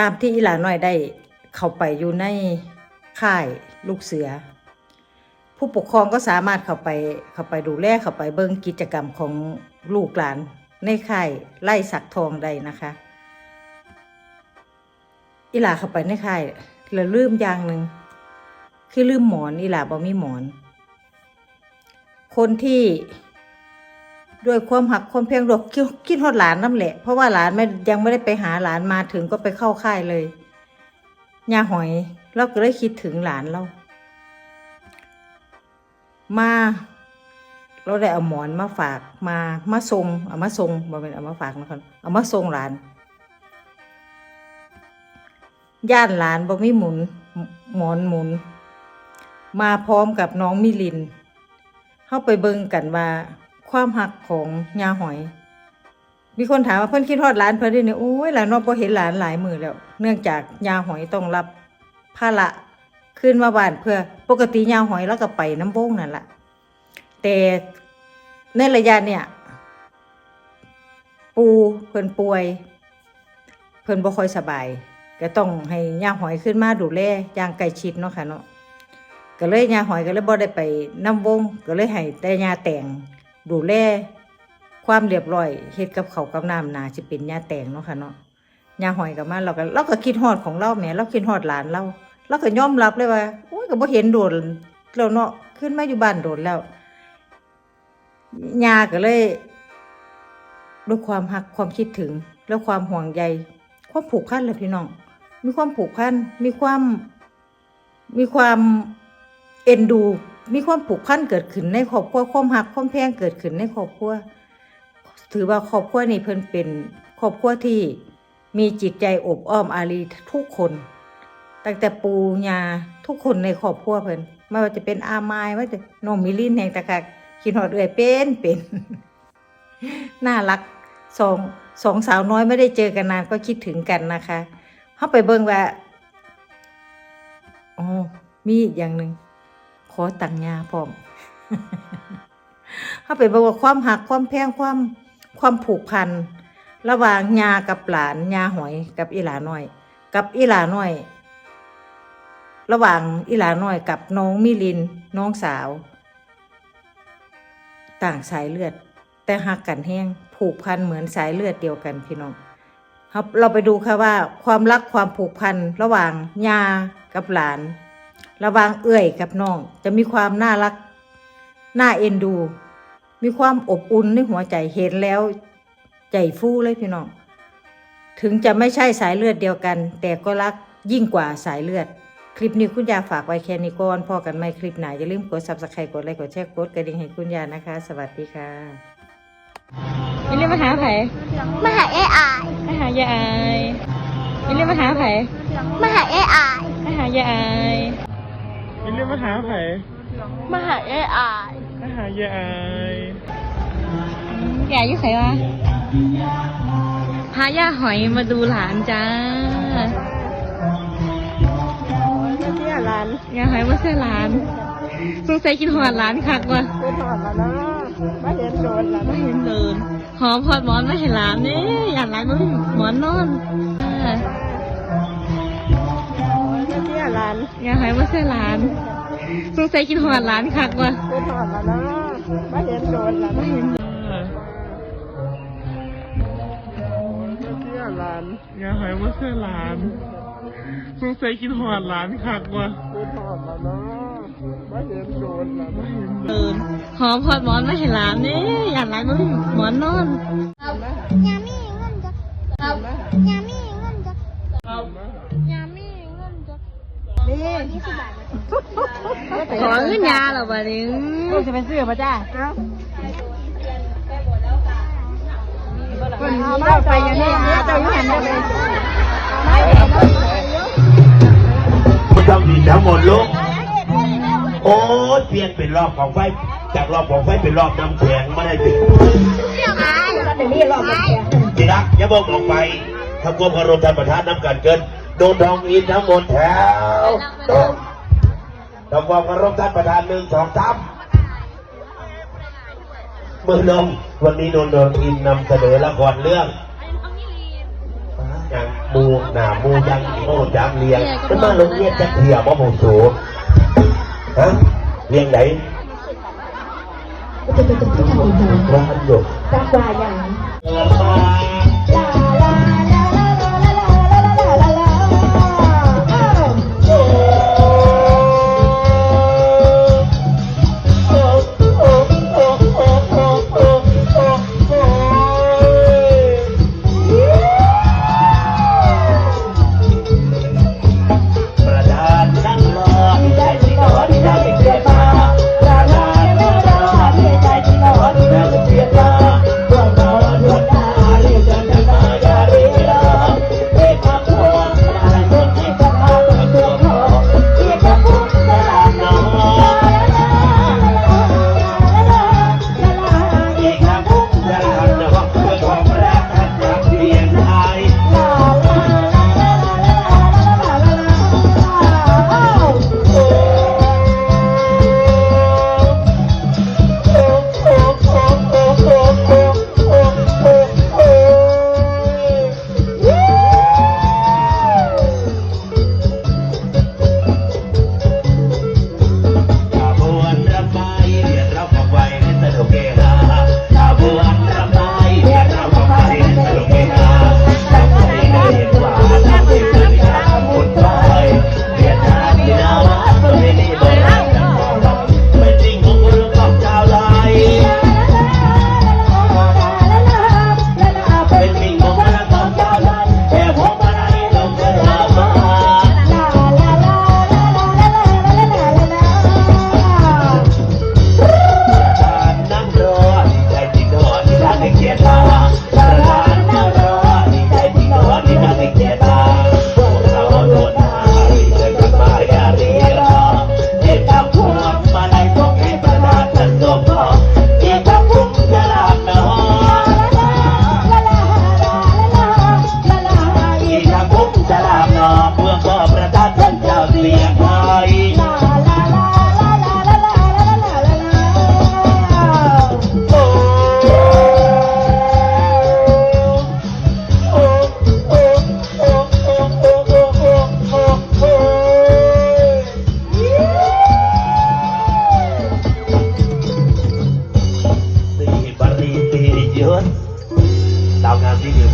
ตามที่อีหลาน้อยได้เข้าไปอยู่ในค่ายลูกเสือ ผู้ปกครองก็สามารถเข้าไปเข้าไปดูแลเข้าไปเบิ่งกิจกรรมของลูกหลาน ในค่ายไล่สักทองได้นะคะอีหลาเข้าไปในค่ายแล้วลืมอย่างหนึ่งคือลืมหมอนอีหลาบ่มีหมอน คนที่ ด้วยความหักความเพียงดกคิดคิดฮอดหลานนั่นแหละ เพราะว่าหลานไม่ยังไม่ได้ไปหาหลานมาถึงก็ไปเข้าค่ายเลยยาหอยเราก็เลยคิดถึงหลานเรา มา เราได้เอาหมอนมาฝากมามาส่งเอามาส่งบ่เป็นเอามาฝากนะครับเอามาส่งหลาน ย่านหลานบ่มีหมุนหมอนหมุน มาพร้อมกับน้องมิลินเข้าไปเบิ่งกันว่า ความหักของยาหอย มีคนถามว่าเพิ่นคิดฮอดหลานเพิ่นได้เนี่ยโอ้ยหลานนอกบ่เห็นหลานหลายมือแล้ว เนื่องจากยาหอยต้องรับภาระขึ้นมาบ้านเพื่อปกติยาหอยแล้วก็ไปน้ำโบ้งนั่นแหละแต่ในระยะเนี่ย ปูเพิ่นป่วย เพิ่นบ่ค่อยสบาย ก็ต้องให้ยาหอยขึ้นมาดูแลอย่างใกล้ชิดเนาะค่ะเนาะก็เลยยาหอยก็เลยบ่ได้ไปน้ำวงก็เลยให้แต่ยาแต่ง ดูแลความเรียบร้อยเฮ็ดกับเขากับน้ำนาสิเป็นยาแต่งเนาะค่ะเนาะยาหอยกับมาเราก็เราก็คิดฮอดของเราแหมเราคิดฮอดหลานเราเราก็ยอมรับเลยว่าโอ้ยก็บ่เห็นโดนแล้วเนาะขึ้นมาอยู่บ้านโดนแล้วยาก็เลยด้วยความหักความคิดถึงและความห่วงใยความผูกพันเลยพี่น้อง มีความผูกพันมีความมีความเอ็นดู มีความผูกพันเกิดขึ้นในครอบครัวความหักความแพงเกิดขึ้นในครอบครัวถือว่าครอบครัวนี้เพิ่นเป็นครอบครัวที่มีจิตใจอบอ้อมอารีทุกคนตั้งแต่ปูยาทุกคนในครอบครัวเพิ่นไม่ว่าจะเป็นอามายว่าจะน้องมิลินแห่งตะกักคิดฮอดเอื่อยเป็นเป็นน่ารักสองสองสาวน้อยไม่ได้เจอกันนานก็คิดถึงกันนะคะเข้าไปเบิ่งว่าอ๋อมีอีกอย่างหนึ่ง อตังยาพร้อมเขาไปบอกว่าความหักความแพงความความผูกพัน ระหว่างยากับหลานยาหอยกับอีหลาน้อย กับอีหลาน้อย ระหว่างอีหลาน้อยกับน้องมิลินน้องสาว ต่างสายเลือด แต่หักกันแห้งผูกพันเหมือนสายเลือดเดียวกันพี่น้องครับเราไปดูค่ะว่าความรักความผูกพันระหว่างยากับหลาน ระหว่างเอื้อยกับน้อง จะมีความน่ารัก น่าเอ็นดู มีความอบอุ่นในหัวใจเห็นแล้ว ใจฟูเลยพี่น้อง ถึงจะไม่ใช่สายเลือดเดียวกัน แต่ก็รักยิ่งกว่าสายเลือด คลิปนี้คุณยาฝากไว้แค่นี้ก่อนพอกันไหมคลิปไหนอย่าลืมกด subscribe กดไลค์กดแชร์กดกระดิ่งให้คุณยานะคะ สวัสดีค่ะอย่าลืมมาหาไผมาหาเอไอมาหายายอายอย่าลืมมาหาไผมาหาเอไอมาหายาย อายอย่าลืมมาหาไผมาหาเอไอมาหายายอายแกอยู่ไสวะพาย่าหอยมาดูหลานจ้าเที่ยร้านย่าหอยมาเสื้อหลานสงสัยกินหอดหลานคักว่ะเป็นหอดแล้วนะไม่เห็นโดนแล้วไม่เห็นเดินหอมพอดหมอนมาเห็นหลานนี่อยากหลานมันหมอนนอนอ่า เที่ยร้านย่าหอยมาเสื้อหลานสงสัยกินหอดหลานคักว่ะเป็นหอดแล้วนะไม่เห็นโดนแล้วไม่เห็นเที่ยร้านอย่าหายว่าเสื้อหลานสงสัยกินหอดหลานคักว่ะเป็นหอดแล้วนะไม่เห็นโดนแล้วไม่เห็นเดินหอมพอดหมอนมาเห็นหลานนี่อยากหลานมันหมอนนอนยามีเงินจะยา ขอขึ้นยาเหรอวะนี่จะเป็นเสื้อป่ะจ้าคนเราไปอย่างนี้เจ้าอยู่หันไปมันต้องดีทั้งหมดลูกโอ้ยเปลี่ยนเป็นรอบของไฟ จากรอบของไฟเป็นรอบน้ำแข็งไม่ได้ติดจีรักอย่าบอกออกไปถ้าควบคารมท่านประธานน้ำกันเกิน ดูดองอินทั้งหมดแถวตรงทำความเคารพท่านประธานหนึ่งสองสามเมื่อนมวันนี้โดนโดนอินนำเสนอละครเรื่องย่างมูหนามูยังโมยังเลียงแป็มาลงเงียงจะเถี่ยวบ่หมูสูฮะเลียงไหนร้านหยกตะกวายัง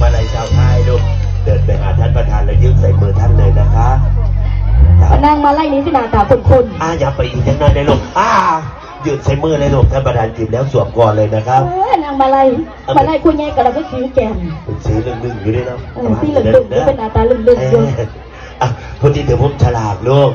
มาลัยชาวไทยลูกเดินไปหาท่านประธานแล้วยื่ใส่มือท่านเลยนะคะนั่งมาไล่นี้สินาตาคุณคุณอ่าอย่าไปอีกทั้งนั้นเลยลูกอ่ายืดใส่มือเลยลูกท่านประธานกินแล้วสวมก่อนเลยนะครับนางมาไล่มาไล่คุณยากับเราก็สีแก่มเป็นสีลึงลึงอยู่ด้วยนะสีลึงลึงเป็นหน้าตาลึงลึงอยู่อะพอดีเดี๋ยวผมฉลากลูก